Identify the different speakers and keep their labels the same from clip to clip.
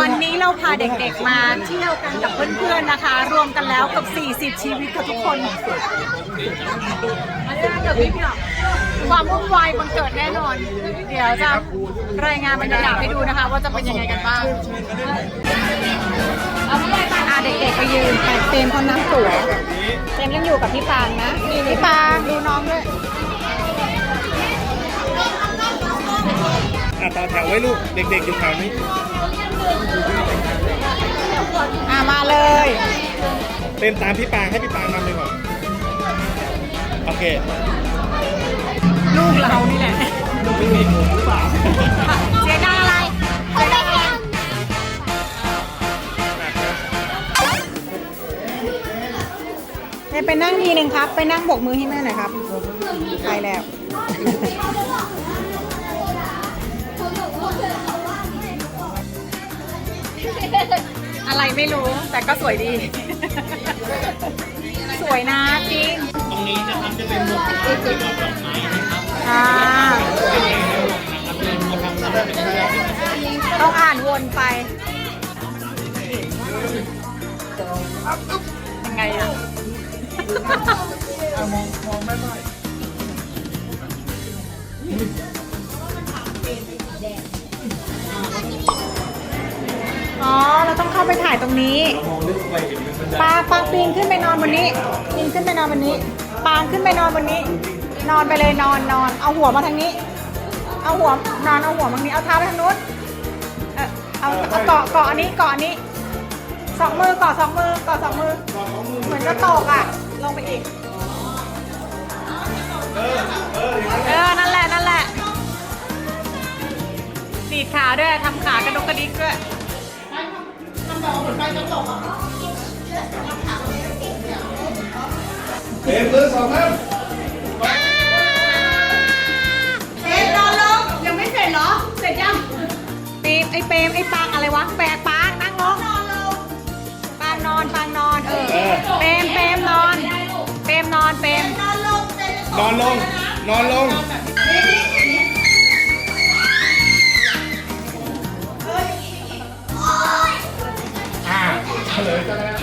Speaker 1: วันนี้เราพาเด็กๆมาเที่ยวกันกับเพื่อนๆนะคะ รวมกันแล้วเกับ 40 ชีวิตค่ะทุกคนความวุ่นวายบังเกิดแน่นอน เดี๋ยวจะรายงานบรรยากาศให้ดูนะคะ ว่าจะเป็นยังไงกันบ้างอาเด็กๆไปยืนแต่เต็มคนน้ำสวยเต็มยังอยู่กับพี่ปางนะพี่ปางดูน้องด้วย
Speaker 2: ต่อแถวไว้ลูก เด็กๆอยู่แถวนี้
Speaker 1: อ่ามาเลย
Speaker 2: เต้นตามพี่ปางให้พี่ปางนำเลยก่อน โอเค
Speaker 1: ลูกเรานี่แหละ
Speaker 2: ไม่มีหมูหรือเปล่า
Speaker 1: เสียงดังอะไรเสียงดังอะไรเดี๋ยวไปนั่งทีหนึ่งครับ ไปนั่งบกมือให้แม่หน่อยครับ ไปแล้ว อะไรไม่รู้แต่ก็สวยดี สวยนะจริง
Speaker 2: ตรงนี้นะครับจะเป็นหมวกที่ดอกไม้นะครับ
Speaker 1: อ่า
Speaker 2: มาทำสำหรับเป็นเพื่อน
Speaker 1: ต้องอ่านวนไปยังไงอะอ๋องไม่ได้ อ๋อ เราต้องเข้าไปถ่ายตรงนี้
Speaker 2: มองลึกไปเห็นมัน
Speaker 1: ปางปางปีนขึ้นไปนอนบนนี้ปีนขึ้นไปนอนบนนี้ ปางขึ้นไปนอนบนนี้ นอนไปเลยนอนนอน เอาหัวมาทางนี้ เอาหัวนอนเอาหัวมาทางนี้ เอาเท้าไปทางนู้น เออเอาเอาเกาะเกาะอันนี้เกาะอันนี้ สองมือเกาะสองมือเกาะสองมือ เหมือนจะตกอะ ลงไปอีก เออ นั่นแหละ นั่นแหละ ดีดขาด้วย ทำขากระดกกระดิกด้วย
Speaker 2: เต็มเลยสองครับ
Speaker 1: เอ็นอนลงยังไม่เสร็จเหรอ เสร็จยังเปรมไอ้เปรมไอ้ปางอะไรวะแปะปางนั่งลงปางนอนปางนอนเออเปรมเปรมนอน เปรมนอนเปรม
Speaker 2: นอนลงนอนลงอ่า เฉลยก็
Speaker 1: ได้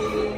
Speaker 3: Thank you.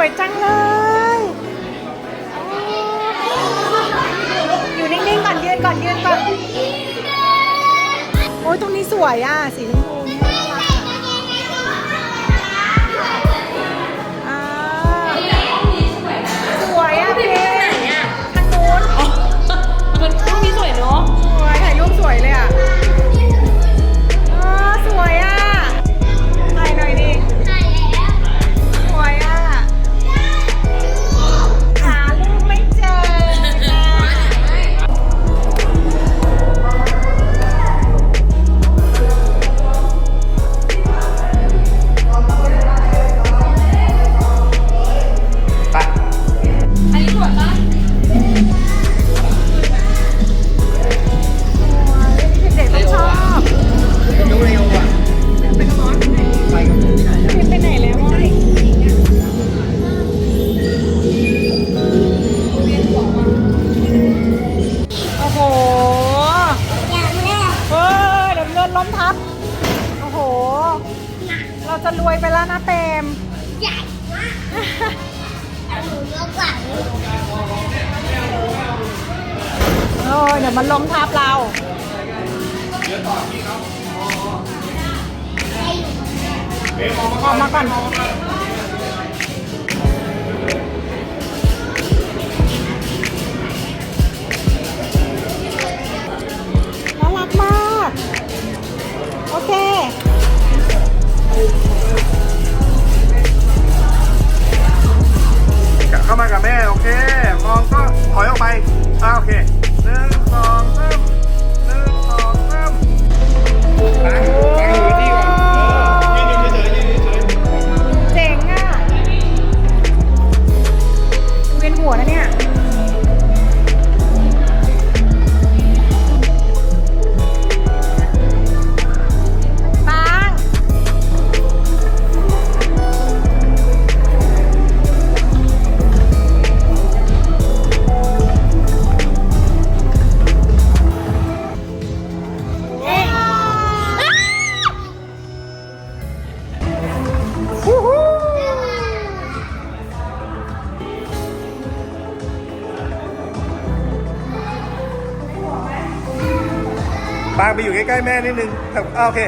Speaker 3: วย
Speaker 1: จังเลย อยู่นิ่งๆก่อนยืนก่อนยืนก่อน โอ้ยตรงนี้สวยอะสีชมพู เราจะ
Speaker 3: รว
Speaker 1: ยไปแล้วนะเปรมโอ้ยเดี๋ยวมันล้มทับเราออกมาก่อน
Speaker 2: ไปอยู่ใกล้ๆแม่นิดนึงแต่อ่าโอเค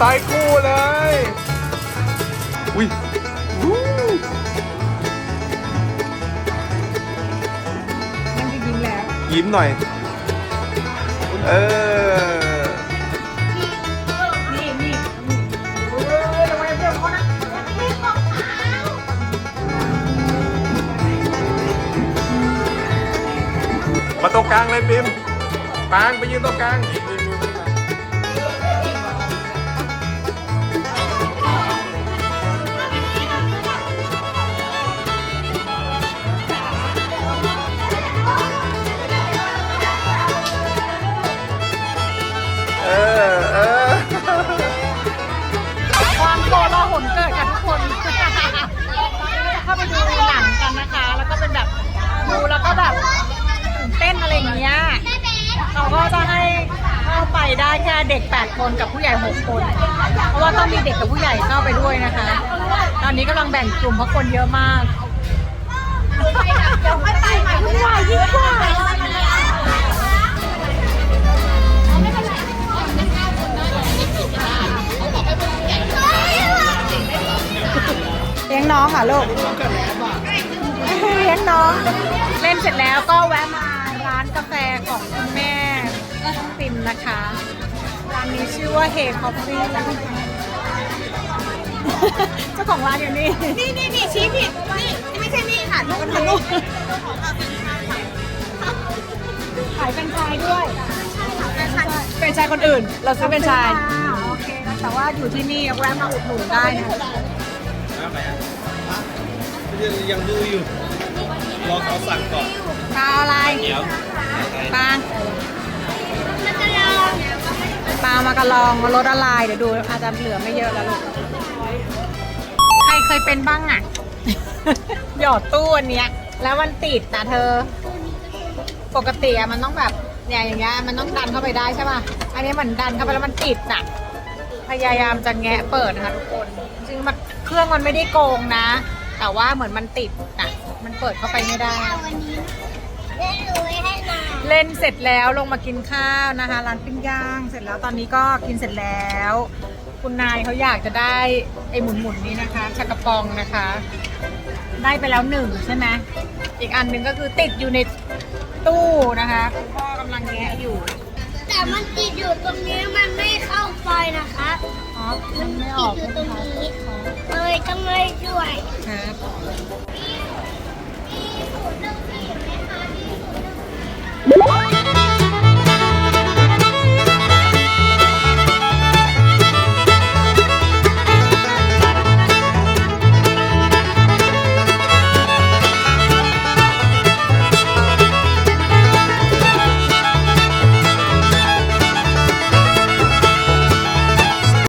Speaker 2: สายคู่เลย อุ้ย
Speaker 1: มันจะยิ้มแล้ว
Speaker 2: ยิ้มหน่อย เออ
Speaker 1: นี่นี่
Speaker 2: มาตรงกลางเลยบิมปางไปยืนตรงกลา
Speaker 1: ง กันนะคะ แล้วก็เป็นแบบดูแล้วก็แบบตื่นเต้นอะไรอย่างเงี้ยเขาก็จะให้เข้าไปได้แค่เด็ก 8 คนกับผู้ใหญ่ 6 คน เพราะว่าต้องมีเด็กกับผู้ใหญ่เข้าไปด้วยนะคะ ตอนนี้กำลังแบ่งกลุ่มเพราะคนเยอะมากวุ่นวายยิ่งกว่าเลี้ยงน้องค่ะลูกเลี้ยงน้อง เล่นเสร็จแล้วก็แวะมาร้านกาแฟของคุณแม่ปิมนะคะ ร้านนี้ชื่อว่าเฮคอฟฟี่เจ้าของร้านอยู่นี่ นี่นี่นี่ชี้ผิด นี่ไม่ใช่นี่ค่ะลูกมันลูกขายเป็นไชายด้วยเป็นไชายคนอื่น เราซื้อเป็นไชายโอเคนะแต่ว่าอยู่ที่นี่แวะมาอุดหนุนได้นะ
Speaker 3: ยังดูอยู่ รอเขาสั่งก่อน
Speaker 1: ปลาอะไร
Speaker 3: เดี๋ยว
Speaker 1: ปลาปลามากระลองรสอะไรเดี๋ยวดูอาจจะเหลือไม่เยอะแล้วลูกใครเคยเป็นบ้างอะ หยอดตู้อันเนี้ย แล้วมันติดนะเธอ ปกติอะมันต้องแบบเนี่ยอย่างเงี้ยมันต้องดันเข้าไปได้ใช่ป่ะอันนี้มันดันเข้าไปแล้วมันติดอะ พยายามจะแงะเปิดนะคะทุกคนจริงๆมันเครื่องมันไม่ได้โกงนะ แต่ว่าเหมือนมันติดอะ มันเปิดเข้าไปไม่ได้เล่นเสร็จแล้วลงมากินข้าวนะคะร้านปิ้งย่างเสร็จแล้วตอนนี้ก็กินเสร็จแล้ว คุณนายเขาอยากจะได้ไอ้หมุนหมุนๆนี้นะคะชากระปองนะคะ ได้ไปแล้วหนึ่งใช่ไหมอีกอันหนึ่งก็คือติดอยู่ในตู้นะคะคุณพ่อกำลังแงะอยู่
Speaker 4: แต่มันติดอยู่ตรงนี้มันไม่เข้าไปนะคะ
Speaker 1: อ๋อมันไม่อ
Speaker 4: ติ
Speaker 1: อ
Speaker 4: ด
Speaker 1: ก
Speaker 4: อยู่ตรงนี้เลยต้องเลยช่วย
Speaker 1: ครับ
Speaker 4: ศูนย์หนึ่ง